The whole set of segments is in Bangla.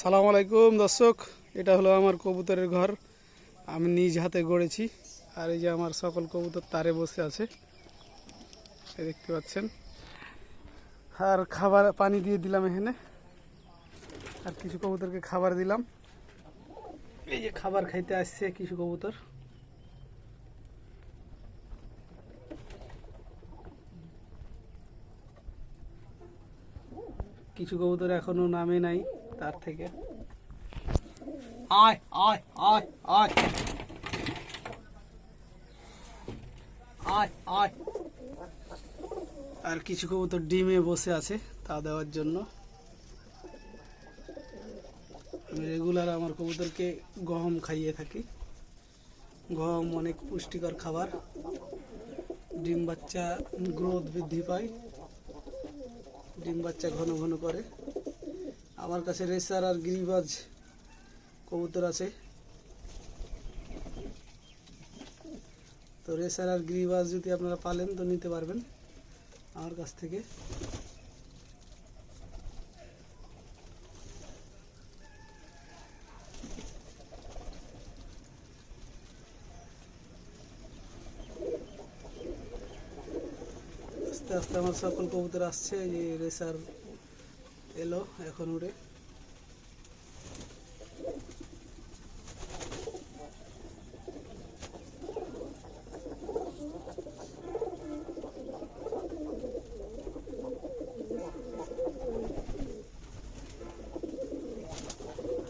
সালাম আলাইকুম, দর্শক। এটা হলো আমার কবুতরের ঘর। আমি নিজ হাতে গড়েছি। আর এই যে আমার সকল কবুতর তারে বসে আছে। দেখতে পাচ্ছেন। আর খাবার, পানি দিয়ে দিলাম এখানে। আর কিছু কবুতরকে খাবার দিলাম। এই যে খাবার খাইতে আসছে কিছু কবুতর। কিছু কবুতর এখনও নামে নাই। তার থেকে। আয় আয় আয় আয়। আয় আয়। আর কিছু কবুতর ডিমে বসে আছে তা দেওয়ার জন্য। আমি রেগুলার আমার কবুতরকে গম খাইয়ে থাকি। গম অনেক পুষ্টিকর খাবার। ডিম বাচ্চা গ্রোথ বৃদ্ধি পায়। ডিম বাচ্চা ঘন ঘন করে। আমার কাছে রেসার আর গিরিবাজ কবুতর আছে। তো রেসার আর গিরিবাজ যদি আপনারা পালেন, তো নিতে পারবেন আমার কাছ থেকে। আস্তে আস্তে আমার সকল কবুতর আসছে যে রেসার এলো, এখন উড়ে।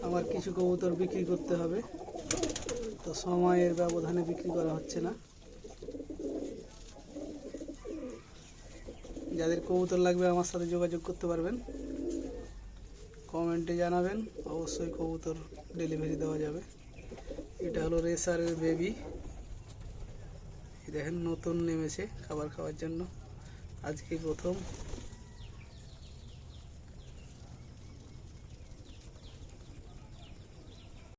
আমার কিছু কবুতর বিক্রি করতে হবে, তো সময়ের ব্যবধানে বিক্রি করা হচ্ছে না। যাদের কবুতর লাগবে আমার সাথে যোগাযোগ করতে পারবেন। কমেন্টে জানাবেন। অবশ্যই কবুতর ডেলিভারি দেওয়া যাবে। এটা হলো রেসারের বেবি দেখেন, নতুন নেমেছে খাবার খাওয়ার জন্য। আজকে প্রথম।